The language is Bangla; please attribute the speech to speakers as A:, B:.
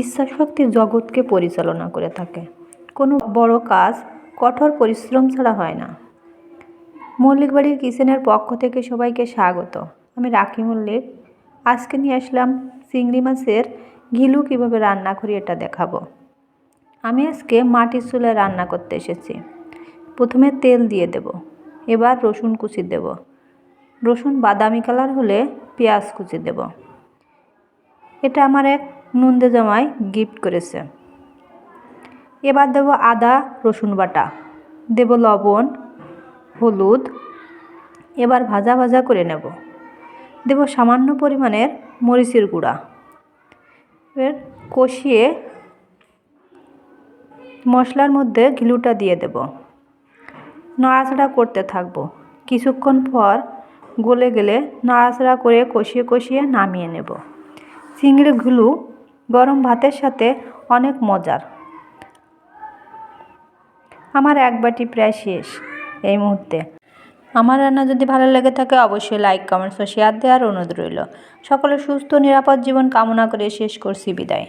A: ইচ্ছাশক্তি জগৎকে পরিচালনা করে থাকে। কোনো বড় কাজ কঠোর পরিশ্রম ছাড়া হয় না। মল্লিক বাড়ির কিচেনের পক্ষ থেকে সবাইকে স্বাগত। আমি রাখি মল্লিক। আজকে নিয়ে আসলাম চিংড়ি মাছের ঘিলু কীভাবে রান্না করি এটা দেখাবো। আমি আজকে মাটির চুলায় রান্না করতে এসেছি। প্রথমে তেল দিয়ে দেব। এবার রসুন কুচি দেব। রসুন বাদামি কালার হলে পেঁয়াজ কুচি দেব। এটা আমার এক নন্দে জামাই গিফট করেছে। এবার দেব আদা, রসুন বাটা। দেব লবণ, হলুদ। এবার ভাজা ভাজা করে নেব। দেব সামান্য পরিমাণের মরিচের গুঁড়া। এবার কষিয়ে মশলার মধ্যে ঘিলুটা দিয়ে দেব। নাড়াচাড়া করতে থাকব। কিছুক্ষণ পর গলে গেলে নাড়াচাড়া করে কষিয়ে কষিয়ে নামিয়ে নেব। চিংড়ি ঘিলু গরম ভাতের সাথে অনেক মজার। আমার এক বাটি প্রায় শেষ এই মুহূর্তে। আমার রান্না যদি ভালো লেগে থাকে অবশ্যই লাইক কমেন্টস ও শেয়ার দেওয়ার অনুরোধ রইল। সকলে সুস্থ, নিরাপদ জীবন কামনা করে শেষ করছি বিদায়।